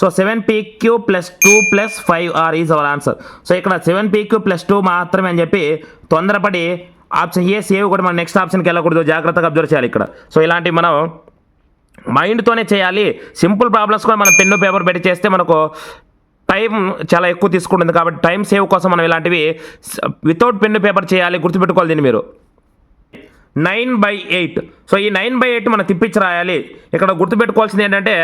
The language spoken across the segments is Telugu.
So seven PQ plus two plus five R is our answer so ఇక్కడ సెవెన్ పీక్యూ ప్లస్ టూ మాత్రమే అని చెప్పి తొందరపడి ఆప్షన్ ఏ సేవ్ కూడా మనం నెక్స్ట్ ఆప్షన్కి వెళ్ళకూడదు. జాగ్రత్తగా అబ్జర్వ్ చేయాలి ఇక్కడ. సో ఇలాంటివి మనం మైండ్తోనే చేయాలి. సింపుల్ ప్రాబ్లమ్స్ కూడా మనం పెన్ను పేపర్ పెట్టి చేస్తే మనకు టైం చాలా ఎక్కువ తీసుకుంటుంది. కాబట్టి టైం సేవ్ కోసం మనం ఇలాంటివి వితౌట్ పెన్ను పేపర్ చేయాలి. గుర్తుపెట్టుకోవాలి దీన్ని మీరు. నైన్ బై ఎయిట్ సో ఈ నైన్ బై ఎయిట్ మనం తిప్పించి రాయాలి. ఇక్కడ గుర్తుపెట్టుకోవాల్సింది ఏంటంటే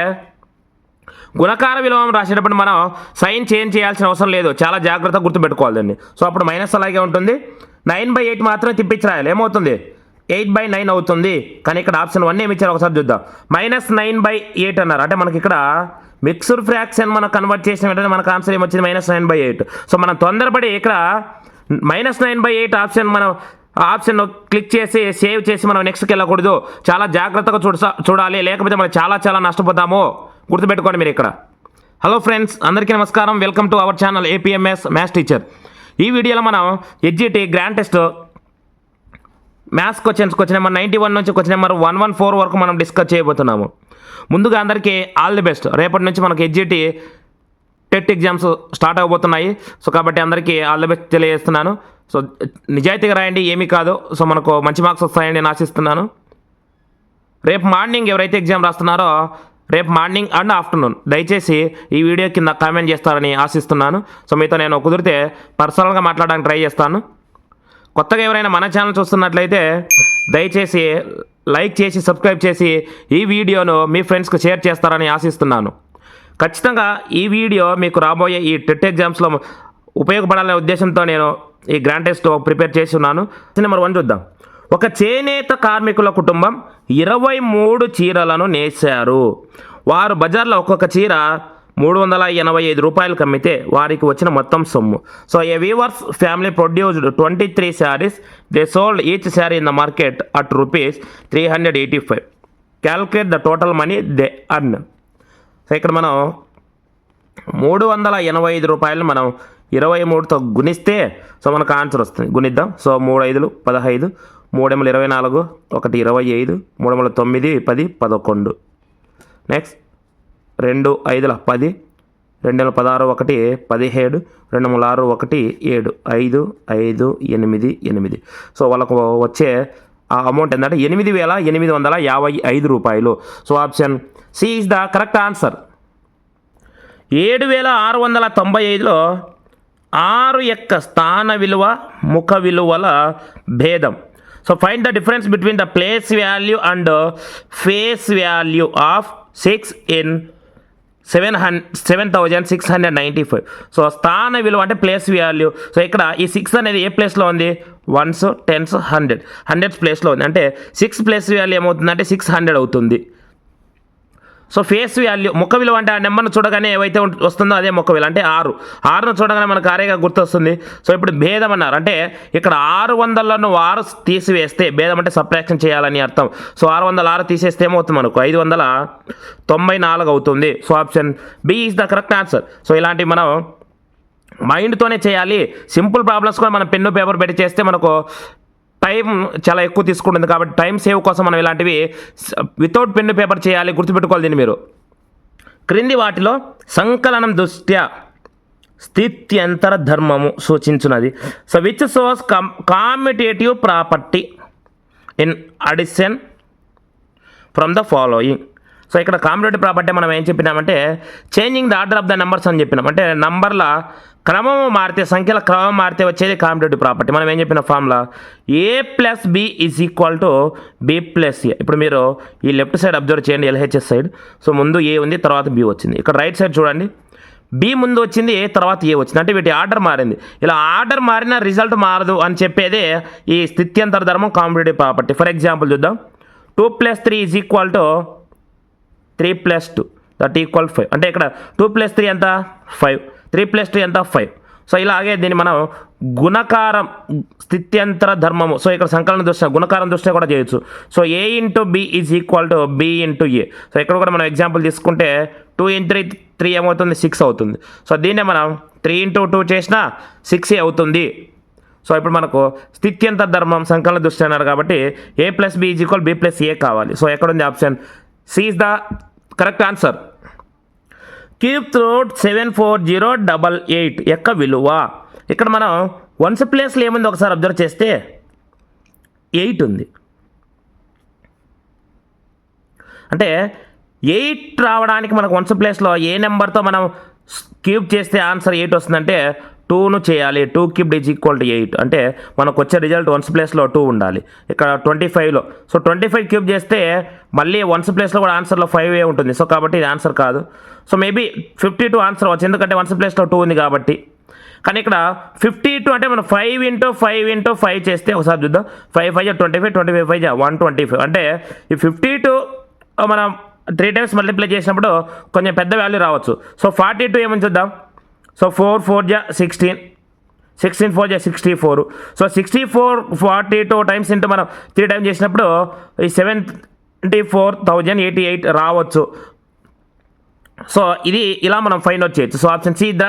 గుణకార విలోమం రాసేటప్పుడు మనం సైన్ చేంజ్ చేయాల్సిన అవసరం లేదు. చాలా జాగ్రత్తగా గుర్తుపెట్టుకోవాలి దాన్ని. సో అప్పుడు మైనస్ అలాగే ఉంటుంది. నైన్ బై ఎయిట్ మాత్రమే తిప్పించి రాయాలి. ఏమవుతుంది? ఎయిట్ బై నైన్ అవుతుంది. కానీ ఇక్కడ ఆప్షన్ వన్ ఏమి ఇచ్చారు? ఒకసారి చూద్దాం. మైనస్ నైన్ బై ఎయిట్ అన్నారు. అంటే మనకి ఇక్కడ మిక్స్డ్ ఫ్రాక్షన్ మనం కన్వర్ట్ చేసిన వెంటనే మనకు ఆన్సర్ ఏమొచ్చింది? Minus nine by eight. So మనం తొందరపడి ఇక్కడ minus nine by eight option మనం ఆప్షన్ క్లిక్ చేసి సేవ్ చేసి మనం నెక్స్ట్కి వెళ్ళకూడదు. చాలా జాగ్రత్తగా చూడ చూడాలి. లేకపోతే మనం చాలా చాలా నష్టపోతాము. గుర్తుపెట్టుకోండి మీరు ఇక్కడ. హలో ఫ్రెండ్స్ అందరికీ నమస్కారం. Welcome to our channel APMS maths teacher ఈ వీడియోలో మనం SGT grand test maths questions question number ninety one నుంచి question number one one four వరకు మనం డిస్కస్ చేయబోతున్నాము. ముందుగా అందరికీ ఆల్ ది బెస్ట్ రేపటి నుంచి మనకు ఎడ్జిటి టెట్ ఎగ్జామ్స్ స్టార్ట్ అవబోతున్నాయి. సో కాబట్టి అందరికీ ఆల్ ది బెస్ట్ తెలియజేస్తున్నాను. సో నిజాయితీగా రాయండి ఏమీ కాదు. సో మనకు మంచి మార్క్స్ వస్తాయని నేను ఆశిస్తున్నాను. రేపు మార్నింగ్ ఎవరైతే ఎగ్జామ్ రాస్తున్నారో రేపు మార్నింగ్ అండ్ ఆఫ్టర్నూన్ దయచేసి ఈ వీడియో కింద కామెంట్ చేస్తారని ఆశిస్తున్నాను. సో మీతో నేను కుదిరితే పర్సనల్గా మాట్లాడడానికి ట్రై చేస్తాను. కొత్తగా ఎవరైనా మన ఛానల్ చూస్తున్నట్లయితే దయచేసి లైక్ చేసి సబ్స్క్రైబ్ చేసి ఈ వీడియోను మీ ఫ్రెండ్స్కి షేర్ చేస్తారని ఆశిస్తున్నాను. ఖచ్చితంగా ఈ వీడియో మీకు రాబోయే ఈ టెట్ ఎగ్జామ్స్లో ఉపయోగపడాలనే ఉద్దేశంతో నేను ఈ గ్రాండ్ టెస్ట్ ప్రిపేర్ చేసి ఉన్నాను నెంబర్ వన్ చూద్దాం. ఒక చేనేత కార్మికుల కుటుంబం ఇరవై మూడు చీరలను నేశారు. వారు బజార్లో ఒక్కొక్క చీర మూడు వందల ఎనభై ఐదు రూపాయలకు అమ్మితే వారికి వచ్చిన మొత్తం సొమ్ము. So a weavers family produced twenty three saris they sold each sari in the market at rupees three hundred eighty five. Calculate the total money they earn. So ఇక్కడ మనం మూడు వందల ఎనభై ఐదు రూపాయలు మనం ఇరవై మూడుతో గుణిస్తే సో మనకు ఆన్సర్ వస్తుంది. గుణిద్దాం. సో మూడు ఐదులు పదహైదు మూడెములు ఇరవై నాలుగు ఒకటి ఇరవై ఐదు మూడెముల తొమ్మిది పది పదకొండు. నెక్స్ట్ రెండు ఐదుల పది రెండు వేల పదహారు ఒకటి పదిహేడు రెండు వందల ఆరు ఒకటి ఏడు ఐదు ఐదు ఎనిమిది ఎనిమిది. సో వాళ్ళకు వచ్చే ఆ అమౌంట్ ఏంటంటే ఎనిమిది వేల ఎనిమిది వందల యాభై ఐదు రూపాయలు. So option C is the correct answer ఏడు వేల ఆరు వందల తొంభై ఐదులో ఆరు యొక్క స్థాన విలువ ముఖ విలువల భేదం. So find the difference between the place value and face value of six in seven hun seven thousand six hundred ninety five so స్థాన విలువ అంటే ప్లేస్ వాల్యూ సో ఇక్కడ ఈ సిక్స్ అనేది ఏ ప్లేస్లో ఉంది? వన్స్ టెన్స్ హండ్రెడ్ హండ్రెడ్స్ ప్లేస్లో ఉంది. అంటే సిక్స్ ప్లేస్ వాల్యూ ఏమవుతుందంటే సిక్స్ హండ్రెడ్ అవుతుంది. సో ఫేస్ వాల్యూ ముఖ విలువ అంటే ఆ నెంబర్ను చూడగానే ఏవైతే వస్తుందో అదే ముఖ విలువ. అంటే ఆరు. ఆరును చూడగానే మనకు ఆరేగా గుర్తొస్తుంది. సో ఇప్పుడు భేదం అన్నారు. అంటే ఇక్కడ ఆరు వందలను ఆరు తీసివేస్తే భేదం అంటే సబ్ట్రాక్షన్ చేయాలని అర్థం. సో ఆరు వందల ఆరు తీసేస్తే ఏమవుతుంది మనకు? ఐదు వందల తొంభై నాలుగు అవుతుంది. So option B is the correct answer so ఇలాంటివి మనం మైండ్తోనే చేయాలి. సింపుల్ ప్రాబ్లమ్స్ కూడా మనం పెన్ను పేపర్ పెట్టి చేస్తే మనకు టైం చాలా ఎక్కువ తీసుకుంటుంది కాబట్టి టైం సేవ్ కోసం మనం ఇలాంటివి వితౌట్ పెన్ పేపర్ చేయాలి గుర్తుపెట్టుకోవాలి దీన్ని మీరు. క్రింది వాటిలో సంకలనం దృష్ట్యా స్థిత్యంతర ధర్మము సూచించున్నది. So which shows com commutative property in addition from the following so ఇక్కడ కాంపిటేటివ్ ప్రాపర్టీ మనం ఏం చెప్పినామంటే changing the order of the numbers అని చెప్పినాం. అంటే నంబర్ల క్రమము మారితే సంఖ్యల క్రమం మారితే వచ్చేది కాంపిటేటివ్ ప్రాపర్టీ. మనం ఏం చెప్పిన formula A plus B is equal to B plus A ఇప్పుడు మీరు ఈ లెఫ్ట్ సైడ్ అబ్జర్వ్ చేయండి ఎల్హెచ్ఎస్ సైడ్ సో ముందు ఏ ఉంది తర్వాత బి వచ్చింది. ఇక్కడ రైట్ సైడ్ చూడండి. బి ముందు వచ్చింది ఏ తర్వాత ఏ వచ్చింది. అంటే వీటి ఆర్డర్ మారింది. ఇలా ఆర్డర్ మారిన రిజల్ట్ మారదు అని చెప్పేదే ఈ స్థిత్యంతర ధర్మం కాంపిటేటివ్ ప్రాపర్టీ. ఫర్ ఎగ్జాంపుల్ చూద్దాం. Two plus three is equal to three plus two that equal five. అంటే ఇక్కడ టూ ప్లస్ త్రీ ఎంత? ఫైవ్. త్రీ ప్లస్ టూ ఎంత? ఫైవ్. సో ఇలాగే దీన్ని మనం గుణకారం స్థిత్యంతర ధర్మము. సో ఇక్కడ సంకలన దృష్ట్యా గుణకారం దృష్ట్యా కూడా చేయొచ్చు. So A into B is equal to B into A so ఇక్కడ కూడా మనం ఎగ్జాంపుల్ తీసుకుంటే టూ ఇన్ త్రీ త్రీ ఏమవుతుంది? సిక్స్ అవుతుంది. సో దీన్నే మనం త్రీ ఇంటూ టూ చేసినా సిక్స్ అవుతుంది. సో ఇప్పుడు మనకు స్థిత్యంత ధర్మం సంకలన దృష్టి అన్నారు కాబట్టి A plus B is equal B plus A కావాలి. సో ఎక్కడ ఉంది option C is the correct answer. Cube root seven four zero double eight యొక్క విలువ. ఇక్కడ మనం వన్స్ ప్లేస్లో ఏముంది ఒకసారి అబ్జర్వ్ చేస్తే ఎయిట్ ఉంది. అంటే ఎయిట్ రావడానికి మనకు వన్స్ ప్లేస్లో ఏ నెంబర్తో మనం క్యూబ్ చేస్తే ఆన్సర్ ఎయిట్ వస్తుందంటే టూను చేయాలి two cube is equal to eight. అంటే మనకు వచ్చే రిజల్ట్ వన్స్ ప్లేస్లో టూ ఉండాలి. ఇక్కడ ట్వంటీ ఫైవ్లో. సో ట్వంటీ ఫైవ్ క్యూబ్ చేస్తే మళ్ళీ వన్స్ ప్లేస్లో కూడా ఆన్సర్లో ఫైవ్ ఏ ఉంటుంది. సో కాబట్టి ఇది ఆన్సర్ కాదు. So maybe fifty two answer అవ్వచ్చు. ఎందుకంటే వన్స్ ప్లేస్లో టూ ఉంది కాబట్టి. కానీ ఇక్కడ ఫిఫ్టీ టూ అంటే మనం five into five into five చేస్తే ఒకసారి చూద్దాం. Five five twenty five twenty five five one twenty five. అంటే ఈ ఫిఫ్టీ టూ మనం త్రీ టైమ్స్ మల్టిప్లై చేసినప్పుడు కొంచెం పెద్ద వాల్యూ రావచ్చు. సో ఫార్టీ టూ ఏమని చూద్దాం? సో ఫోర్ ఫోర్ జా సిక్స్టీన్ సిక్స్టీన్ ఫోర్ జా sixty four so sixty four forty two times into మనం త్రీ టైమ్స్ చేసినప్పుడు ఈ seventy four thousand eighty eight రావచ్చు. సో ఇది ఇలా మనం ఫైండ్ అవుట్ చేయొచ్చు. So option C the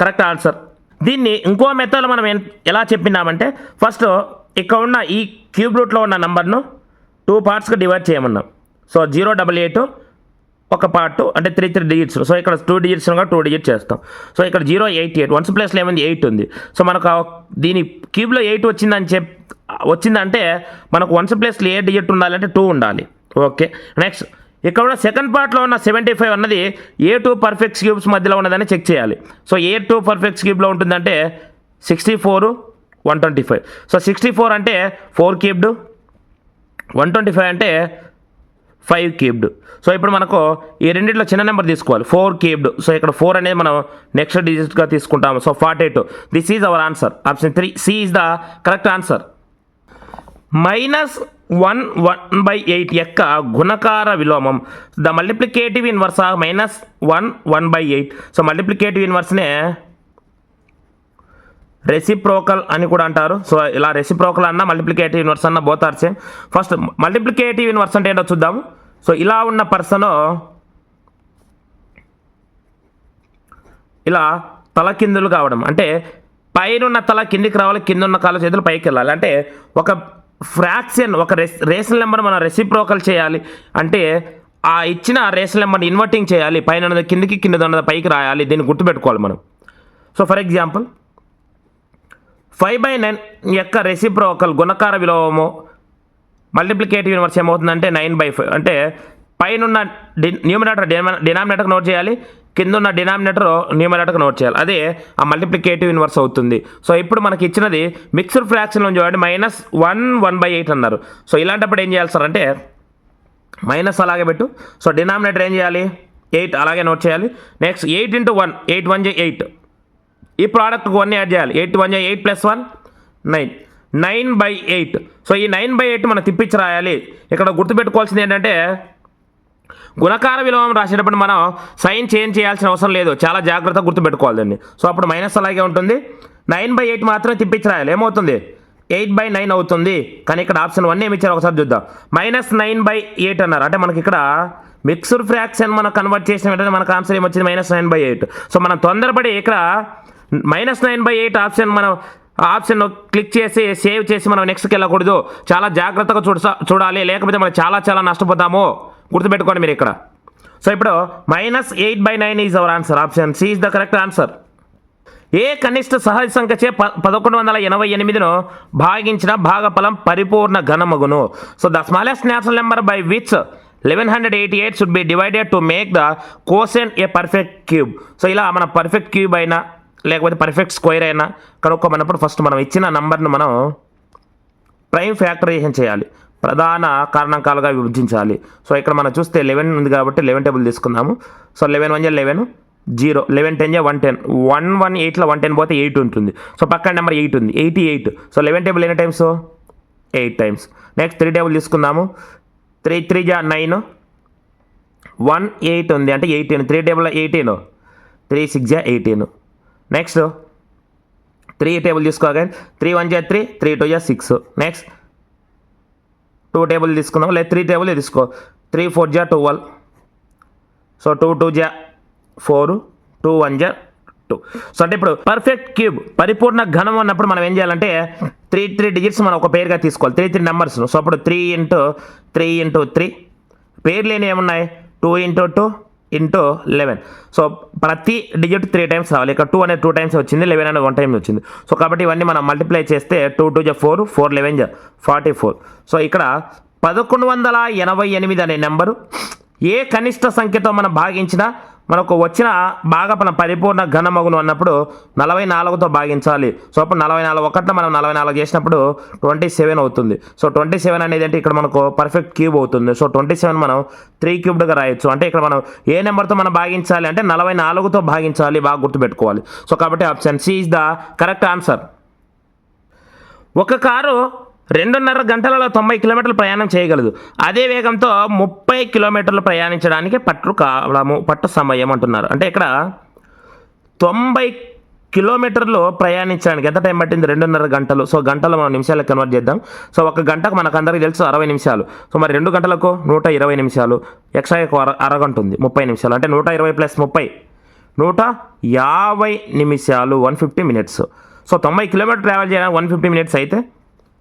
correct answer దీన్ని ఇంకో మెథడ్లో మనం ఎలా చెప్పినామంటే ఫస్ట్ ఇక్కడ ఉన్న ఈ క్యూబ్ రూట్లో ఉన్న నంబర్ను టూ పార్ట్స్గా డివైడ్ చేయమన్నాం. సో జీరో డబల్ ఎయిట్ ఒక పార్ట్ అంటే త్రీ త్రీ డిజిట్స్ సో ఇక్కడ టూ డిజిట్స్ టూ డిజిట్ చేస్తాం. సో ఇక్కడ zero eight eight ones plus ఏమైంది ఎయిట్ ఉంది. సో మనకు దీని క్యూబ్లో ఎయిట్ వచ్చిందని చెప్ వచ్చిందంటే మనకు వన్స్ ప్లేస్లో ఏ డిజిట్ ఉండాలంటే టూ ఉండాలి. ఓకే నెక్స్ట్ ఇక్కడ ఉన్న సెకండ్ పార్ట్లో ఉన్న సెవెంటీ ఫైవ్ అన్నది ఏ టూ పర్ఫెక్ట్ క్యూబ్స్ మధ్యలో ఉన్నదని చెక్ చేయాలి. సో ఏ టూ పర్ఫెక్ట్ క్యూబ్లో ఉంటుందంటే sixty four one twenty five so sixty four అంటే four cubed one twenty five అంటే ఫైవ్ క్యూబ్డ్ సో ఇప్పుడు మనకు ఈ రెండిట్లో చిన్న నెంబర్ తీసుకోవాలి. ఫోర్ క్యూబ్డ్ సో ఇక్కడ ఫోర్ అనేది మనం నెక్స్ట్ డిజిట్గా తీసుకుంటాము. So forty eight this is our answer option three C is the correct answer minus one one by eight యొక్క గుణకార విలోమం. The multiplicative inverse of minus one one by eight so multiplicative ఇన్వర్స్నే reciprocal అని కూడా అంటారు. సో ఇలా రెసిప్రోకల్ అన్న మల్టిప్లికేటివ్ ఇన్వర్స్ అన్న both are same first multiplicative inverse అంటే ఏంటో చూద్దాము. సో ఇలా ఉన్న పర్సన్ ఇలా తల కిందులు కావడం. అంటే పైన ఉన్న తల కిందికి రావాలి కింద ఉన్న కాళ్ళ చేతులు పైకి వెళ్ళాలి. అంటే ఒక ఫ్రాక్షన్ ఒక రెస్ రేషన్ నెంబర్ మనం రెసిప్రోకల్ చేయాలి. అంటే ఆ ఇచ్చిన రేషన్ నెంబర్ని ఇన్వర్టింగ్ చేయాలి. పైన ఉన్నది కిందికి కింద ఉన్నది పైకి రాయాలి. దీన్ని గుర్తుపెట్టుకోవాలి మనం. So for example five by nine యొక్క రెసిప్రోకల్ గుణకార విలోమము మల్టిప్లికేటివ్ యూనివర్స్ ఏమవుతుందంటే నైన్ బై ఫైవ్. అంటే పైన డి న్యూమినేటర్ డినామినేటర్ నోట్ చేయాలి కింద ఉన్న డినామినేటర్ న్యూమినేటర్ నోట్ చేయాలి. అదే ఆ మల్టిప్లికేటివ్ ఇన్వర్స్ అవుతుంది. సో ఇప్పుడు మనకి ఇచ్చినది మిక్స్డ్ ఫ్రాక్షన్ చూడండి minus one one by eight అన్నారు. సో ఇలాంటప్పుడు ఏం చేయాలి సార్ అంటే మైనస్ అలాగే పెట్టు. సో డినామినేటర్ ఏం చేయాలి? ఎయిట్ అలాగే నోట్ చేయాలి. Next eight into one eight one జే ఎయిట్ ఈ ప్రోడక్ట్కి వన్ యాడ్ చేయాలి. Eight one eight plus one nine nine by eight so ఈ నైన్ బై ఎయిట్ మనం తిప్పించి రాయాలి. ఇక్కడ గుర్తుపెట్టుకోవాల్సింది ఏంటంటే గుణకార విలోమం రాసేటప్పుడు మనం సైన్ చేంజ్ చేయాల్సిన అవసరం లేదు. చాలా జాగ్రత్తగా గుర్తుపెట్టుకోవాలి దాన్ని. సో అప్పుడు మైనస్ అలాగే ఉంటుంది. నైన్ బై ఎయిట్ మాత్రమే తిప్పించి రాయాలి. ఏమవుతుంది? ఎయిట్ బై నైన్ అవుతుంది. కానీ ఇక్కడ ఆప్షన్ వన్ ఏమి ఇచ్చారు ఒకసారి చూద్దాం. మైనస్ నైన్ బై ఎయిట్ అన్నారు. అంటే మనకి ఇక్కడ మిక్స్డ్ ఫ్రాక్షన్ మనం కన్వర్ట్ చేసిన వెంటనే మనకు ఆన్సర్ ఏమొచ్చింది? Minus nine by eight so మనం తొందరపడి ఇక్కడ minus nine by eight option మనం ఆప్షన్ క్లిక్ చేసి సేవ్ చేసి మనం నెక్స్ట్కి వెళ్ళకూడదు. చాలా జాగ్రత్తగా చూడ చూడాలి. లేకపోతే మనం చాలా చాలా నష్టపోతాము. గుర్తుపెట్టుకోండి మీరు ఇక్కడ. సో ఇప్పుడు minus eight by nine is our answer option C is the correct answer ఏ కనిష్ట సహజ సంఖ్యచే ప పదకొండు వందల ఎనభై ఎనిమిదిను భాగించిన భాగఫలం పరిపూర్ణ ఘనమగును. So the smallest natural number by which eleven hundred eighty eight should be divided to make the quotient a perfect cube so ఇలా మన పర్ఫెక్ట్ క్యూబ్ అయినా లేకపోతే పర్ఫెక్ట్ స్క్వేర్ అయినా కనుక్కోమన్నప్పుడు ఫస్ట్ మనం ఇచ్చిన నంబర్ను మనం ప్రైమ్ ఫ్యాక్టరైజేషన్ చేయాలి. ప్రధాన కారణాంకాలుగా విభజించాలి. సో ఇక్కడ మనం చూస్తే లెవెన్ ఉంది కాబట్టి లెవెన్ టేబుల్ తీసుకుందాము. సో లెవెన్ వన్ జా లెవెన్ జీరో లెవెన్ టెన్ జా వన్ టెన్ వన్ వన్ ఎయిట్లో వన్ టెన్ పోతే ఎయిట్ ఉంటుంది. సో పక్కన నెంబర్ ఎయిట్ ఉంది. Eighty eight so eleven table ఎన్ని times eight times next three table తీసుకుందాము. త్రీ త్రీ జా నైన్ వన్ ఎయిట్ ఉంది. అంటే eighteen three table eighteen three six జా ఎయిటీన్ నెక్స్ట్ త్రీ టేబుల్ తీసుకోగా త్రీ వన్ జా త్రీ త్రీ టూ జా సిక్స్ నెక్స్ట్ టూ టేబుల్ తీసుకుందాం లేదా త్రీ టేబుల్ తీసుకో త్రీ ఫోర్ జా ట్వెల్వ్ సో టూ టూ జా ఫోర్ టూ వన్ జా టూ సో అంటే ఇప్పుడు పర్ఫెక్ట్ క్యూబ్ పరిపూర్ణ ఘనం అన్నప్పుడు మనం ఏం చేయాలంటే త్రీ త్రీ డిజిట్స్ మనం ఒక పేరుగా తీసుకోవాలి. త్రీ త్రీ నెంబర్స్ సో అప్పుడు three into three into three పేర్లు లేని ఏమున్నాయి? Two into two into eleven so ప్రతి డిజిట్ త్రీ టైమ్స్ రావాలి. ఇక్కడ టూ అనేది టూ టైమ్స్ వచ్చింది లెవెన్ అనేది వన్ టైం వచ్చింది. సో కాబట్టి ఇవన్నీ మనం మల్టిప్లై చేస్తే టూ టూ జా ఫోర్ ఫోర్ లెవెన్ జా ఫార్టీ ఫోర్ సో ఇక్కడ పదకొండు వందల ఎనభై ఎనిమిది అనే నెంబరు ఏ కనిష్ట సంఖ్యతో మనం భాగించినా మనకు వచ్చిన భాగపన పరిపూర్ణ ఘనమగును అన్నప్పుడు నలభై నాలుగుతో భాగించాలి. సో అప్పుడు నలభై నాలుగు ఒకటిలో మనం నలభై నాలుగు చేసినప్పుడు ట్వంటీ సెవెన్ అవుతుంది. సో ట్వంటీ సెవెన్ అనేది అంటే ఇక్కడ మనకు పర్ఫెక్ట్ క్యూబ్ అవుతుంది. సో ట్వంటీ సెవెన్ మనం త్రీ క్యూబ్డ్గా రాయొచ్చు. అంటే ఇక్కడ మనం ఏ నెంబర్తో మనం భాగించాలి అంటే నలభై నాలుగుతో భాగించాలి బాగా గుర్తుపెట్టుకోవాలి. సో కాబట్టి option C is the correct answer. ఒక కారు రెండున్నర గంటలలో తొంభై కిలోమీటర్లు ప్రయాణం చేయగలదు. అదే వేగంతో ముప్పై కిలోమీటర్లు ప్రయాణించడానికి పట్టు కాలము పట్టు సమయం అంటున్నారు. అంటే ఇక్కడ తొంభై కిలోమీటర్లు ప్రయాణించడానికి ఎంత టైం పట్టింది? రెండున్నర గంటలు. సో గంటలు మనం నిమిషాలకు కన్వర్ట్ చేద్దాం. సో ఒక గంటకు మనకందరికీ తెలుసు అరవై నిమిషాలు. సో మరి రెండు గంటలకు నూట ఇరవై నిమిషాలు. ఎక్స్ట్రా ఒక అర అరగంట ఉంది ముప్పై నిమిషాలు. అంటే నూట ఇరవై ప్లస్ ముప్పై నూట యాభై నిమిషాలు వన్ ఫిఫ్టీ మినిట్స్. సో తొంభై కిలోమీటర్ ట్రావెల్ చేయడానికి వన్ ఫిఫ్టీ మినిట్స్ అయితే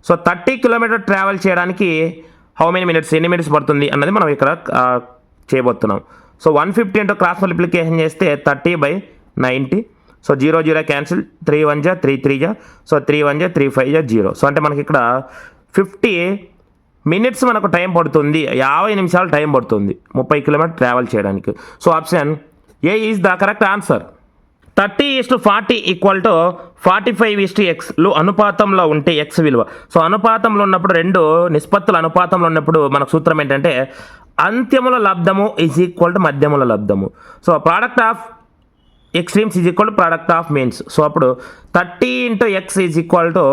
సో థర్టీ కిలోమీటర్ ట్రావెల్ చేయడానికి హౌ మెనీ మినిట్స్ ఎన్ని మినిట్స్ పడుతుంది అన్నది మనం ఇక్కడ చేయబోతున్నాం. So one fifty into cross multiplication చేస్తే thirty by ninety. So zero zero cancel three one జా త్రీ త్రీ జా. సో త్రీ వన్ జా త్రీ ఫైవ్ జా జీరో. సో అంటే మనకి ఇక్కడ ఫిఫ్టీ మినిట్స్ మనకు టైం పడుతుంది యాభై నిమిషాలు టైం పడుతుంది ముప్పై కిలోమీటర్ ట్రావెల్ చేయడానికి. So option A is the correct answer? Thirty is to forty equal to forty five is to ఎక్స్లు అనుపాతంలో ఉంటే ఎక్స్ విలువ. సో అనుపాతంలో ఉన్నప్పుడు రెండు నిష్పత్తుల అనుపాతంలో ఉన్నప్పుడు మనకు సూత్రం ఏంటంటే అంత్యముల లబ్ధము ఈజ్ ఈక్వల్ టు మధ్యముల లబ్ధము. So product of extremes is equal to product of means so అప్పుడు thirty into x is equal to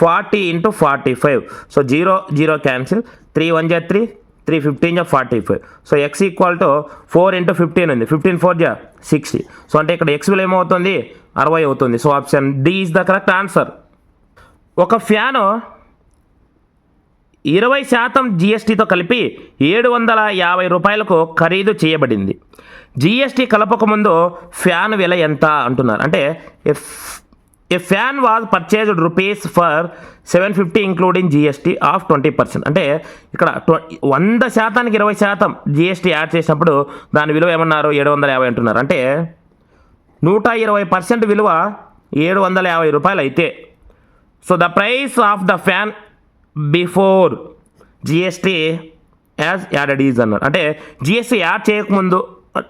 forty into forty five. So zero zero cancel three one జా త్రీ. త్రీ ఫిఫ్టీన్ జా forty five. So x equal to four into fifteen ఉంది. ఫిఫ్టీన్ ఫోర్ జా సిక్స్టీ సో అంటే ఇక్కడ ఎక్స్ విలువ ఏమవుతుంది? అరవై అవుతుంది. So option D is the correct answer ఒక ఫ్యాను ఇరవై శాతం జిఎస్టీతో కలిపి ఏడు వందల యాభై రూపాయలకు ఖరీదు చేయబడింది. జిఎస్టీ కలపకముందు ఫ్యాన్ విల ఎంత అంటున్నారు. అంటే a fan was purchased rupees for seven fifty including GST of twenty percent అంటే ఇక్కడ ట్వ- వంద శాతానికి ఇరవై శాతం జిఎస్టీ యాడ్ చేసినప్పుడు దాని విలువ ఏమన్నారు? ఏడు వందల యాభై అంటున్నారు. అంటే నూట ఇరవై పర్సెంట్ విలువ ఏడు వందల యాభై రూపాయలు అయితే so the price of the fan before GST as added is అన్నారు. అంటే జిఎస్టీ యాడ్ చేయకముందు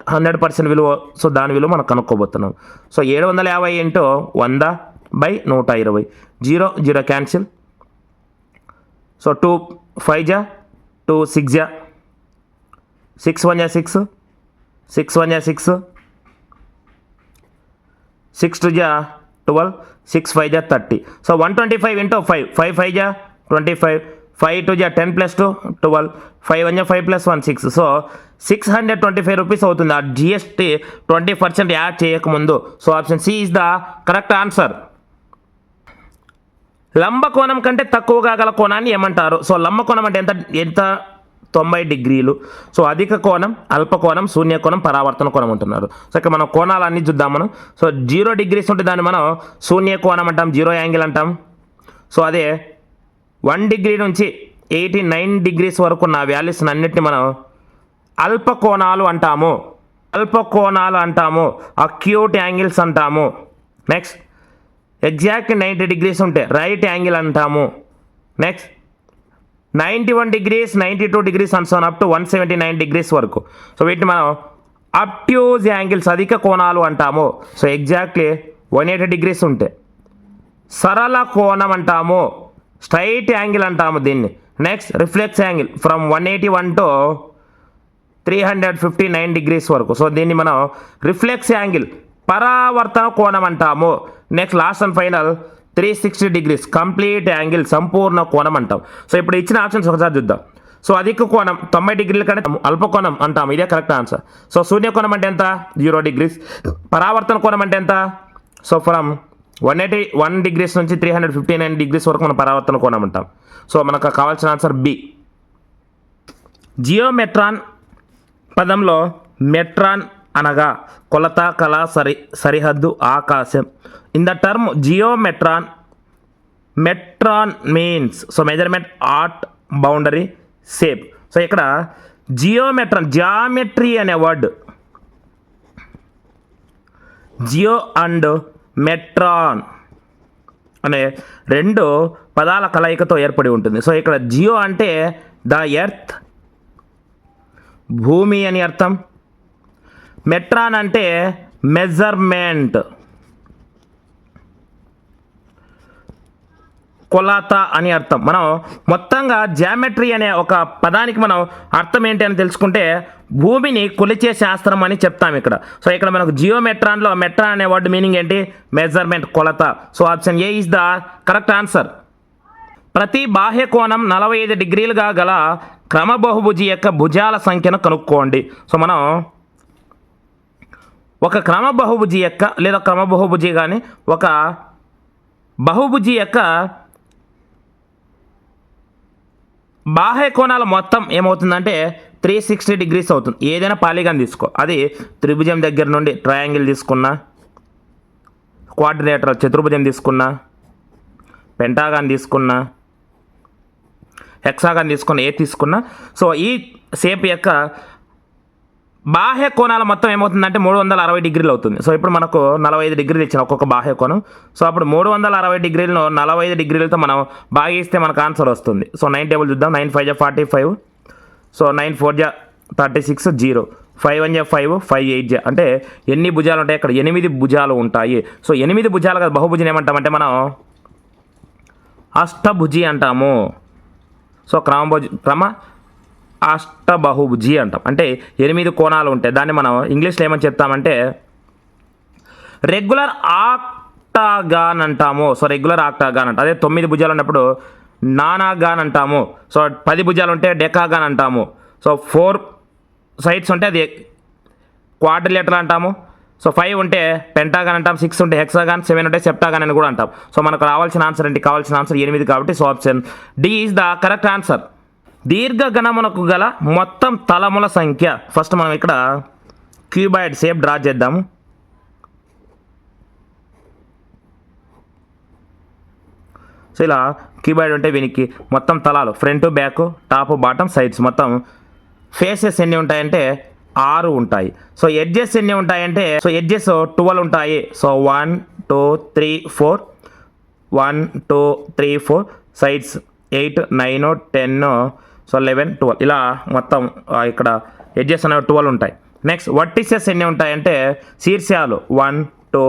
హండ్రెడ్ పర్సెంట్ విలువ సో దాని విలువ మనం కనుక్కోబోతున్నాం. సో ఏడు వందల యాభై ఏంటో వంద బై నూట ఇరవై. Zero zero cancel so two five జా టూ సిక్స్ జా సిక్స్ వన్ జా సిక్స్ సిక్స్ వన్ జా సిక్స్ సిక్స్ టూ జా ట్వెల్వ్ సిక్స్ ఫైవ్ జా thirty so one twenty five into five five five జా ట్వంటీ ఫైవ్ ఫైవ్ టూ జా ten plus two twelve five one జా five plus one six so six hundred twenty five rupees అవుతుంది ఆ జిఎస్టీ ట్వంటీ పర్సెంట్ యాడ్ చేయకముందు. So option C is the correct answer లంబ కోణం కంటే తక్కువగా గల కోణాన్ని ఏమంటారు? సో లంబ కోణం అంటే ఎంత? ఎంత? తొంభై డిగ్రీలు. సో అధిక కోణం అల్ప కోణం శూన్య కోణం పరావర్తన కోణం అంటున్నారు. సో ఇక్కడ మనం కోణాలు అన్ని చూద్దాం మనం. సో జీరో డిగ్రీస్ ఉంటే దాన్ని మనం శూన్య కోణం అంటాం జీరో యాంగిల్ అంటాం. సో అదే వన్ డిగ్రీ నుంచి ఎయిటీ నైన్ డిగ్రీస్ వరకు ఉన్న వాల్యూస్ అన్నిటిని మనం అల్ప కోణాలు అంటాము. అల్ప కోణాలు అంటాము. అక్యూట్ యాంగిల్స్ అంటాము. నెక్స్ట్. ఎగ్జాక్ట్ నైంటీ డిగ్రీస్ ఉంటాయి రైట్ యాంగిల్ అంటాము. Next ninety one degrees ninety two degrees and so on up to one seventy nine degrees వరకు. సో వీటిని మనం అప్ట్యూజ్ యాంగిల్స్ అధిక కోణాలు అంటాము. So exactly one eighty degrees ఉంటే. సరళ కోణం అంటాము. స్ట్రైట్ యాంగిల్ అంటాము దీన్ని. Next reflex angle from one eighty one to three hundred fifty nine degrees వరకు. సో దీన్ని మనం రిఫ్లెక్స్ యాంగిల్ పరావర్తన కోణం అంటాము. Next last and final three sixty degrees complete angle సంపూర్ణ కోణం అంటాం. సో ఇప్పుడు ఇచ్చిన ఆప్షన్స్ ఒకసారి చూద్దాం. సో అధిక కోణం తొంభై డిగ్రీల కంటే అల్ప కోణం అంటాం. ఇదే కరెక్ట్ ఆన్సర్ సో శూన్య కోణం అంటే ఎంత? జీరో డిగ్రీస్ పరావర్తన కోణం అంటే ఎంత? So from one eighty one degrees నుంచి three hundred fifty nine degrees వరకు మనం పరావర్తన కోణం అంటాం. సో మనకు కావాల్సిన ఆన్సర్ బి జియోమెట్రాన్ పదంలో మెట్రాన్ అనగా కొలత కళ సరి సరిహద్దు ఆకాశం. In the term geometron metron means so measurement art boundary shape so ఇక్కడ జియోమెట్రాన్ జామెట్రీ అనే వర్డ్ జియో అండ్ మెట్రాన్ అనే రెండు పదాల కలయికతో ఏర్పడి ఉంటుంది. సో ఇక్కడ జియో అంటే ద ఎర్త్ భూమి అని అర్థం. మెట్రాన్ అంటే మెజర్మెంట్. కొలత అని అర్థం. మనం మొత్తంగా జామెట్రీ అనే ఒక పదానికి మనం అర్థం ఏంటి అని తెలుసుకుంటే భూమిని కొలిచే శాస్త్రం అని చెప్తాం ఇక్కడ. సో ఇక్కడ మనకు జియోమెట్రాన్లో మెట్రాన్ అనే వర్డ్ మీనింగ్ ఏంటి? మెజర్మెంట్ కొలత. So option A is the correct answer. ప్రతి బాహ్య కోణం నలభై ఐదు డిగ్రీలుగా గల క్రమబహుభుజి యొక్క భుజాల సంఖ్యను కనుక్కోండి. సో మనం ఒక క్రమ బహుభుజి యొక్క లేదా క్రమ బహుభుజి కానీ ఒక బహుభుజి యొక్క బాహ్య కోణాల మొత్తం ఏమవుతుందంటే త్రీ సిక్స్టీ డిగ్రీస్ అవుతుంది. ఏదైనా పాలిగాన్ తీసుకో. అది త్రిభుజం దగ్గర నుండి ట్రయాంగిల్ తీసుకున్నా క్వార్డినేటర్ చతుర్భుజం తీసుకున్నా పెంటాగాన్ తీసుకున్నా హెక్సాగాన్ తీసుకున్న ఏ తీసుకున్నా. సో ఈ షేప్ యొక్క బాహ్య కోణాల మొత్తం ఏమవుతుందంటే మూడు వందల అరవై డిగ్రీలు అవుతుంది. సో ఇప్పుడు మనకు నలభై ఐదు డిగ్రీలు ఇచ్చిన ఒక్కొక్క బాహ్య కోణం. సో అప్పుడు మూడు వందల అరవై డిగ్రీలను నలభై ఐదు డిగ్రీలతో మనం భాగిస్తే మనకు ఆన్సర్ వస్తుంది. సో నైన్ టేబుల్ చూద్దాం. నైన్ ఫైవ్ జా forty five. So nine four జా thirty six zero. Five one జా ఫైవ్ ఫైవ్ ఎయిట్ జా. అంటే ఎన్ని భుజాలు ఉంటాయి? అక్కడ ఎనిమిది భుజాలు ఉంటాయి. సో ఎనిమిది భుజాలు కదా బహుభుజం ఏమంటామంటే మనం అష్టభుజి అంటాము. సో క్రమభుజ క్రమ అష్టబహుభుజి అంటాం. అంటే ఎనిమిది కోణాలు ఉంటాయి దాన్ని మనం ఇంగ్లీష్లో ఏమని చెప్తామంటే రెగ్యులర్ ఆక్టాగాన్ అంటాము. సో రెగ్యులర్ ఆక్టాగాన్ అంట. అదే తొమ్మిది భుజాలు ఉన్నప్పుడు నానాగాన్ అంటాము. సో పది భుజాలు ఉంటే డెకాగాన్ అంటాము. సో ఫోర్ సైడ్స్ ఉంటే అది క్వాడ్రిలేటర్ అంటాము. సో ఫైవ్ ఉంటే పెంటాగాన్ అంటాం. సిక్స్ ఉంటే హెక్సాగాన్. సెవెన్ ఉంటే సెప్టాగాన్ అని కూడా అంటాం. సో మనకు రావాల్సిన ఆన్సర్ ఏంటి? కావాల్సిన ఆన్సర్ ఎనిమిది కాబట్టి so option D is the correct answer. దీర్ఘగణమునకు గల మొత్తం తలముల సంఖ్య. ఫస్ట్ మనం ఇక్కడ క్యూబాయిడ్ షేప్ డ్రా చేద్దాము. సో ఇలా క్యూబాయిడ్ ఉంటే వీనికి మొత్తం తలాలు front back top bottom sides మొత్తం ఫేసెస్ ఎన్ని ఉంటాయంటే ఆరు ఉంటాయి. సో ఎడ్జెస్ ఎన్ని ఉంటాయంటే సో ఎడ్జెస్ ట్వెల్వ్ ఉంటాయి. So one two three four one two three four sides eight nine ten so eleven twelve ఇలా మొత్తం ఇక్కడ ఎడ్జెస్ అనేవి ట్వెల్వ్ ఉంటాయి. నెక్స్ట్ వర్టిసెస్ ఎన్ని ఉంటాయంటే శీర్షాలు one two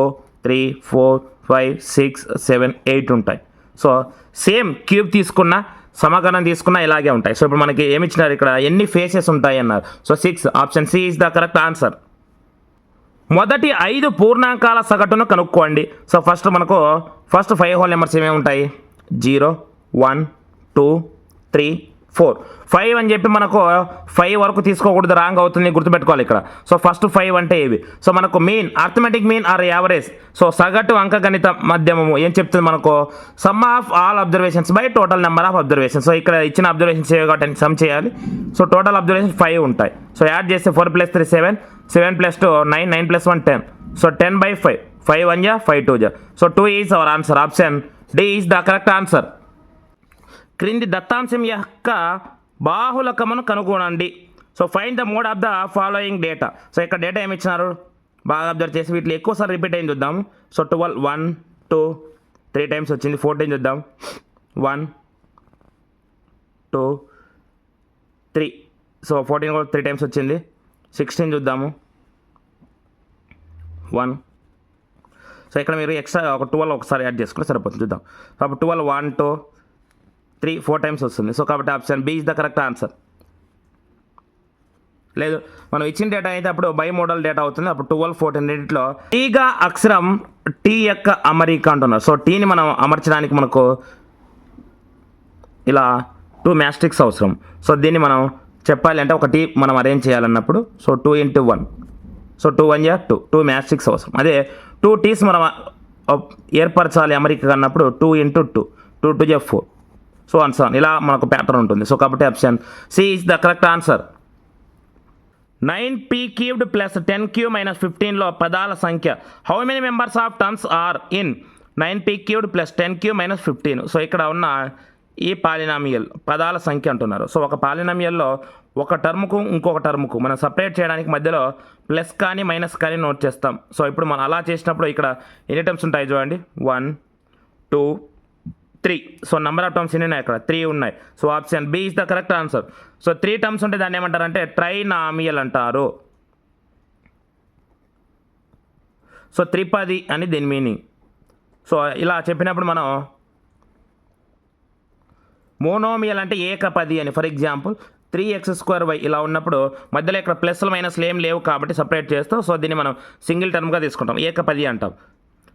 three four five six seven eight ఉంటాయి. సో సేమ్ క్యూబ్ తీసుకున్న సమగణం తీసుకున్న ఇలాగే ఉంటాయి. సో ఇప్పుడు మనకి ఏమి ఇచ్చినారు ఇక్కడ? ఎన్ని ఫేసెస్ ఉంటాయి అన్నారు. So six option C is the correct answer మొదటి ఐదు పూర్ణాంకాల సగటును కనుక్కోండి. సో ఫస్ట్ మనకు ఫస్ట్ ఫైవ్ హోల్ నెంబర్స్ ఏమేమి ఉంటాయి? Zero one two three four. Five అని చెప్పి మనకు ఫైవ్ వరకు తీసుకోకూడదు రాంగ్ అవుతుంది గుర్తుపెట్టుకోవాలి ఇక్కడ. సో ఫస్ట్ ఫైవ్ అంటే ఏవి? సో మనకు mean arithmetic mean or average so సగటు అంకగణిత మాధ్యమము ఏం చెప్తుంది మనకు? Sum of all observations by total number of observations so ఇక్కడ ఇచ్చిన అబ్జర్వేషన్స్ ఏవి కాబట్టి సమ్ చేయాలి. సో టోటల్ అబ్జర్వేషన్ ఫైవ్ ఉంటాయి. సో యాడ్ చేస్తే four plus three seven seven plus two nine nine plus one ten so ten by five five one జా ఫైవ్ టూ జా so two is our answer option D is the correct answer క్రింది దత్తాంశం యొక్క బాహులకమును కనుగొనండి. So find the mode of the following data so ఇక్కడ డేటా ఏమి ఇచ్చినారు బాగా అబ్జర్వ్ చేసి వీటిలో ఎక్కువసారి రిపీట్ అయింది చూద్దాం. So twelve one two three times వచ్చింది. ఫోర్టీన్ చూద్దాం. One two three so fourteen కూడా త్రీ టైమ్స్ వచ్చింది. సిక్స్టీన్ చూద్దాము వన్ సో ఇక్కడ మీరు ఎక్స్ట్రా ఒక ట్వెల్వ్ ఒకసారి యాడ్ చేసుకుంటే సరిపోతుంది. చూద్దాం. సో అప్పుడు twelve one two three four times వస్తుంది. సో కాబట్టి option B is the correct answer లేదు మనం ఇచ్చిన డేటా అయితే అప్పుడు బై మోడల్ డేటా అవుతుంది. అప్పుడు ట్వెల్వ్ ఫోర్టీన్ రెండింటిలో టీగా అక్షరం టీ యొక్క అమరిక అంటున్నారు. సో టీని మనం అమర్చడానికి మనకు ఇలా టూ మ్యాస్టిక్స్ అవసరం. సో దీన్ని మనం చెప్పాలి అంటే ఒక టీ మనం arrange చేయాలన్నప్పుడు. So two into one so two one yeah two two matchsticks అవసరం. అదే టూ టీస్ మనం uh, ఏర్పరచాలి అమరిక అన్నప్పుడు two into two two two జా ఫోర్ సో అండ్ సో ఇలా మనకు ప్యాటర్న్ ఉంటుంది. సో కాబట్టి option C is the correct answer nine P cubed plus ten Q minus ఫిఫ్టీన్లో పదాల సంఖ్య. How many members of terms are in nine P cubed plus ten Q minus fifteen so ఇక్కడ ఉన్న ఈ పాలినామియల్ పదాల సంఖ్య అంటున్నారు. సో ఒక పాలినామియల్లో ఒక టర్మ్కు ఇంకొక టర్మ్కు మనం సపరేట్ చేయడానికి మధ్యలో ప్లస్ కానీ మైనస్ కానీ నోట్ చేస్తాం. సో ఇప్పుడు మనం అలా చేసినప్పుడు ఇక్కడ ఎన్ని టర్మ్స్ ఉంటాయి చూడండి? One two three so number of terms ఎన్ని ఉన్నాయి ఇక్కడ త్రీ ఉన్నాయి. So option B is the correct answer so three terms ఉంటే దాన్ని ఏమంటారంటే ట్రైనామియల్ అంటారు. సో త్రిపది అని దీని మీనింగ్ సో ఇలా చెప్పినప్పుడు మనం మోనోమియల్ అంటే ఏకపది అని. For example three X square Y ఇలా ఉన్నప్పుడు మధ్యలో ఇక్కడ ప్లస్లు మైనస్లు ఏం లేవు కాబట్టి సపరేట్ చేస్తూ. సో దీన్ని మనం సింగిల్ టర్మ్గా తీసుకుంటాం. ఏకపది అంటాం.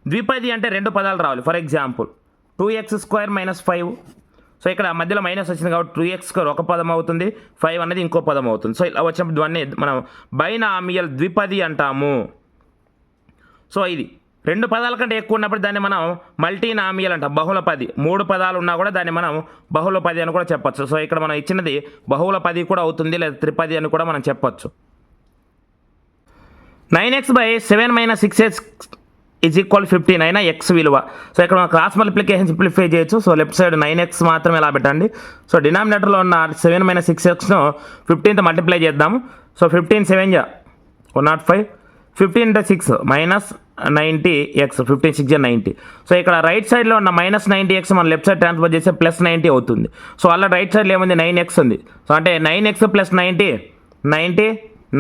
ద్విపది అంటే రెండు పదాలు రావాలి. For example two X square minus five so ఇక్కడ మధ్యలో మైనస్ వచ్చింది కాబట్టి టూ ఎక్స్ స్క్వేర్ ఒక పదం అవుతుంది. ఫైవ్ అనేది ఇంకో పదం అవుతుంది. సో ఇలా వచ్చినప్పుడు దాన్ని మనం బైనామియల్ ద్విపది అంటాము. సో ఇది రెండు పదాల కంటే ఎక్కువ ఉన్నప్పుడు దాన్ని మనం మల్టీనామియల్ అంటాం. బహుళ పది. మూడు పదాలు ఉన్నా కూడా దాన్ని మనం బహుళ పది అని కూడా చెప్పొచ్చు. సో ఇక్కడ మనం ఇచ్చినది బహుళ పది కూడా అవుతుంది లేదా త్రిపది అని కూడా మనం చెప్పొచ్చు. Nine X by seven minus six X is equal fifteen nine X విలువ. సో ఇక్కడ క్రాస్ మల్టిప్లికేషన్ సింప్లిఫై చేయొచ్చు. So left side nine X మాత్రమే ఇలా పెట్టండి. సో డినామినేటర్లో ఉన్న సెవెన్ మైనస్ సిక్స్ ఎక్స్ను ఫిఫ్టీన్తో మల్టిప్లై చేద్దాము. సో ఫిఫ్టీన్ సెవెన్ జా. One not five fifteen into six minus ninety X fifteen six ninety so ఇక్కడ రైట్ సైడ్లో ఉన్న మైనస్ నైంటీ ఎక్స్ మనం లెఫ్ట్ సైడ్ ట్రాన్స్ఫర్ చేస్తే ప్లస్ నైంటీ అవుతుంది. సో అలా రైట్ సైడ్లో ఏముంది? నైన్ ఎక్స్ ఉంది. సో అంటే nine X plus ninety ninety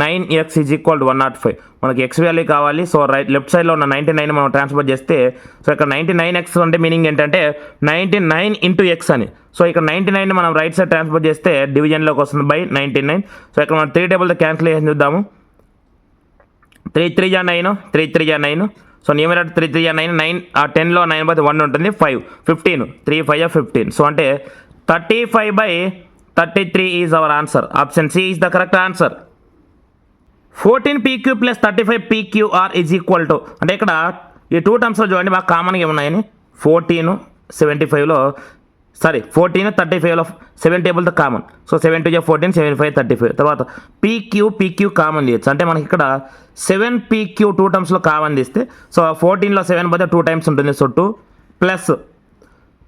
nine X is equal to one not five. మనకి ఎక్స్ వాల్యూ కావాలి. సో రైట్ లెఫ్ట్ సైడ్లో ఉన్న నైంటీ నైన్ మనం ట్రాన్స్ఫర్ చేస్తే సో ఇక్కడ నైంటీ నైన్ ఎక్స్ అంటే మీనింగ్ ఏంటంటే నైంటీ నైన్ ఇంటూ ఎక్స్ అని. సో ఇక్కడ నైంటీ నైన్ మనం రైట్ సైడ్ ట్రాన్స్ఫర్ చేస్తే డివిజన్లోకి వస్తుంది బై నైంటీ నైన్. సో ఇక్కడ మనం త్రీ టేబుల్తో క్యాన్సిలేషన్ చూద్దాము. త్రీ త్రీ జా నైన్ త్రీ త్రీ జా nine. So numerator three three జా నైన్ నైన్ ఆ టెన్లో నైన్ బై వన్ ఉంటుంది five fifteen three five fifteen. So అంటే thirty five by thirty three is our answer. Option C is the correct answer. Fourteen PQ plus thirty five PQR is equal to అంటే ఇక్కడ ఈ టూ టర్మ్స్లో చూడండి బాగా కామన్గా ఉన్నాయని. ఫోర్టీన్ సెవెంటీ ఫైవ్లో సారీ ఫోర్టీన్ థర్టీ ఫైవ్లో సెవెన్ టేబుల్తో కామన్ సో సెవెన్ టూ జా fourteen seven five thirty five తర్వాత పీక్యూ పీక్యూ కామన్ తీయచ్చు అంటే మనకి ఇక్కడ సెవెన్ పీక్యూ టూ టర్మ్స్లో కామన్ తీస్తే సో ఫోర్టీన్లో సెవెన్ పోతే టూ టైమ్స్ ఉంటుంది. So two plus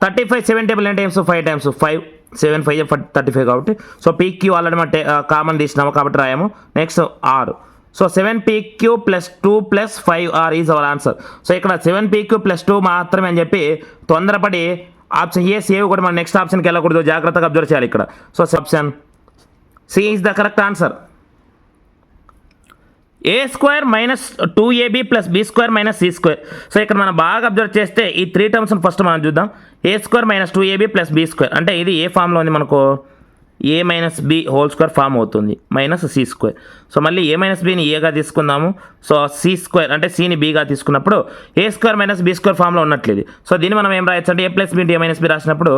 thirty five seven table ఎన్ని times five times five seven five thirty five కాబట్టి. సో పీక్యూ ఆల్రెడీ మనం కామన్ తీసినాము కాబట్టి రాయము. Next R so seven PQ plus two plus five R is our answer so ఇక్కడ సెవెన్ పీక్యూ ప్లస్ టూ మాత్రమే అని చెప్పి తొందరపడి ఆప్షన్ ఏ సేవ్ కూడా మనం నెక్స్ట్ ఆప్షన్కి వెళ్ళకూడదు. జాగ్రత్తగా అబ్జర్వ్ చేయాలి ఇక్కడ. So option C is the correct answer A square minus two AB plus B square minus C square so ఇక్కడ మనం బాగా అబ్జర్వ్ చేస్తే ఈ త్రీ టర్మ్స్ని ఫస్ట్ మనం చూద్దాం. A square minus two AB plus B square అంటే ఇది ఏ ఫామ్లో ఉంది మనకు? A minus B whole square form అవుతుంది. మైనస్ సి స్క్వేర్ సో మళ్ళీ ఏ మైనస్ బిని ఏగా తీసుకుందాము. సో సి స్క్వేర్ అంటే సిని బీగా తీసుకున్నప్పుడు A square minus B square ఫామ్లో ఉన్నట్లేదు. సో దీన్ని మనం ఏం రాయొచ్చు అంటే A plus B A minus B రాసినప్పుడు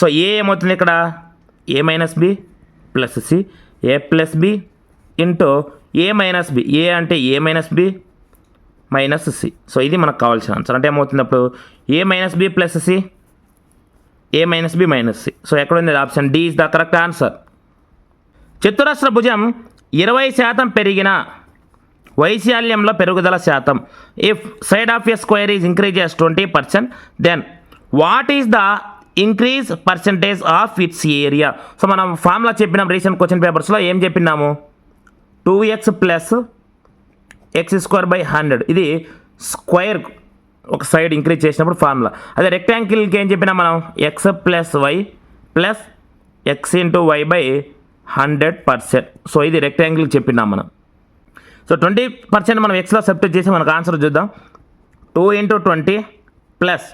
సో ఏ ఏమవుతుంది ఇక్కడ? A minus B plus C A plus B into A minus B A అంటే A minus B minus C so ఇది మనకు కావాల్సిన ఆన్సర్ అంటే ఏమవుతుంది అప్పుడు A minus B plus C A minus B minus C so ఎక్కడ ఉంది option D is the correct answer చతురస్ర భుజం ఇరవై శాతం పెరిగిన వైశాల్యంలో పెరుగుదల శాతం. If side of a square is increases twenty percent then what is the increase percentage of its area so మనం ఫార్ములా చెప్పినాం రీసెంట్ క్వశ్చన్ పేపర్స్లో ఏం చెప్పినాము? Two X plus X square by hundred. ఇది స్క్వేర్ ఒక సైడ్ ఇంక్రీజ్ చేసినప్పుడు ఫార్ములా. అదే రెక్టాంగిల్కి ఏం చెప్పినా మనం? X plus Y plus X into Y by hundred percent. So ఇది రెక్టాంగిల్కి చెప్పినాం మనం. సో ట్వంటీ పర్సెంట్ మనం ఎక్స్లో సబ్స్టిట్యూట్ చేసి మనకు ఆన్సర్ చూద్దాం. Two into twenty plus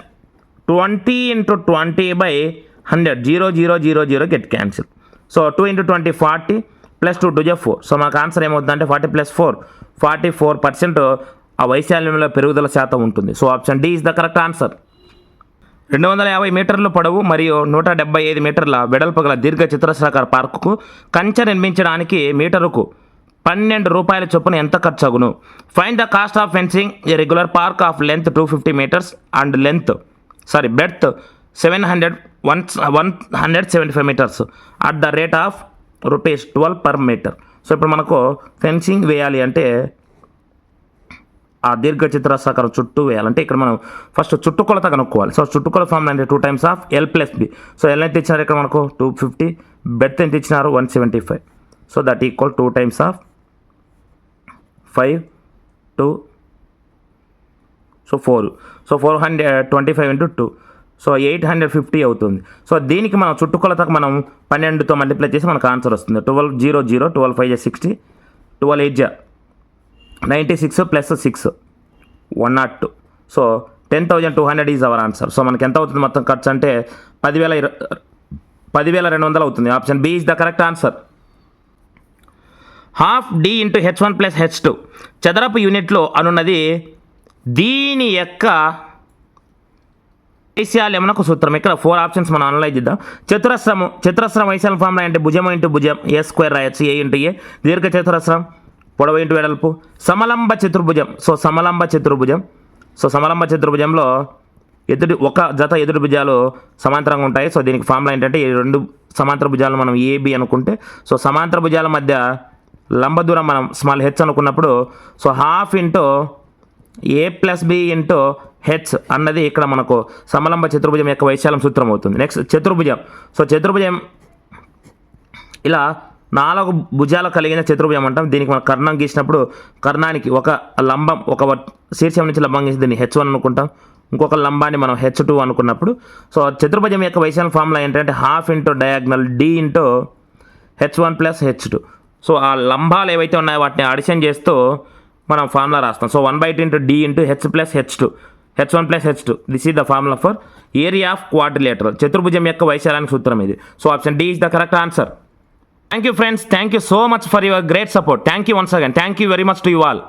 twenty into twenty by hundred. Zero zero zero zero get cancel. So two into twenty forty. Plus two two J four so మనకు ఆన్సర్ ఏమవుతుందంటే forty plus four. Forty four percent ఆ వైశాల్యంలో పెరుగుదల శాతం ఉంటుంది. So option D is the correct answer. రెండు వందల యాభై మీటర్ల పొడవు మరియు నూట డెబ్బై ఐదు మీటర్ల వెడల్పు గల దీర్ఘ చతురస్రాకార పార్కుకు కంచె నిర్మించడానికి మీటరుకు పన్నెండు రూపాయల చొప్పున ఎంత ఖర్చు అగును find the cost of fencing a regular park of length two fifty metres and length sorry breadth seven hundred one one hundred seventy five metres at the rate of rupees twelve per metre. So ఇప్పుడు మనకు ఫెన్సింగ్ వేయాలి అంటే ఆ దీర్ఘ చతురస్రాకారం చుట్టూ వేయాలంటే ఇక్కడ మనం ఫస్ట్ చుట్టుకొలత కనుక్కోవాలి. సో చుట్టుకొల ఫార్మ్ అంటే two times of L plus B so L ఎంత ఇచ్చినారు ఇక్కడ మనకు? Two fifty. బెడ్త్ ఎంత ఇచ్చినారు? One seventy five. So that equal two times of five two so four. So four hundred twenty five into two. So eight hundred fifty అవుతుంది సో దీనికి మనం చుట్టుకొలతకు మనం పన్నెండుతో మల్టిప్లై చేసి మనకు ఆన్సర్ వస్తుంది twelve zero zero twelve five జా సిక్స్టీ ట్వెల్వ్ ఎయిట్ జా ninety six plus six one not two so ten thousand two hundred is our answer so మనకి ఎంత అవుతుంది మొత్తం ఖర్చు అంటే పదివేల ఇర పదివేల రెండు వందలు అవుతుంది option B is the correct answer half D into H one plus H two చదరపు యూనిట్లో అనున్నది దీని యొక్క వైశాల్యం వైశాల్యమునకు సూత్రం. ఇక్కడ ఫోర్ ఆప్షన్స్ మనం అనలైజ్ చేద్దాం. చతురస్రము చతురస్రం వైశాల్యం ఫార్ములా అంటే భుజం ఇంటూ భుజం ఏ స్క్వేర్ రాయొచ్చు ఏ ఇంటూ ఏ? దీర్ఘ చతురస్రం పొడవ ఇంటూ వెడల్పు సమలంబ చతుర్భుజం. సో సమలంబ చతుర్భుజం. సో సమలంబ చతుర్భుజంలో ఎదుటి ఒక జత ఎదుటి భుజాలు సమాంతరంగా ఉంటాయి. సో దీనికి ఫార్ములా ఏంటంటే ఈ రెండు సమాంతర భుజాలు మనం ఏబి అనుకుంటే సో సమాంతర భుజాల మధ్య లంబ దూరం మనం స్మాల్ హెచ్ అనుకున్నప్పుడు so half into A plus B into H అన్నది ఇక్కడ మనకు సమలంబ చతుర్భుజం యొక్క వైశాల్యం సూత్రం అవుతుంది. నెక్స్ట్ చతుర్భుజం. సో చతుర్భుజం ఇలా నాలుగు భుజాలు కలిగిన చతుర్భుజం అంటాం. దీనికి మనం కర్ణం గీసినప్పుడు కర్ణానికి ఒక లంబం ఒక శీర్షం నుంచి లంబం గీసి దీన్ని హెచ్ వన్ అనుకుంటాం. ఇంకొక లంబాన్ని మనం హెచ్ టూ అనుకున్నప్పుడు. సో చతుర్భుజం యొక్క వైశాల్యం ఫార్ములా ఏంటంటే half into diagonal D into H one plus H two. So ఆ లంబాలు ఏవైతే ఉన్నాయో వాటిని అడిషన్ చేస్తూ మనం ఫార్ములా రాస్తాం. So one by two into D into H plus H two H one plus H two this is the formula for area of quadrilateral చతుర్భుజం యొక్క వైశాల్యానికి సూత్రం ఇది so option D is the correct answer thank you friends thank you so much for your great support thank you once again thank you very much to you all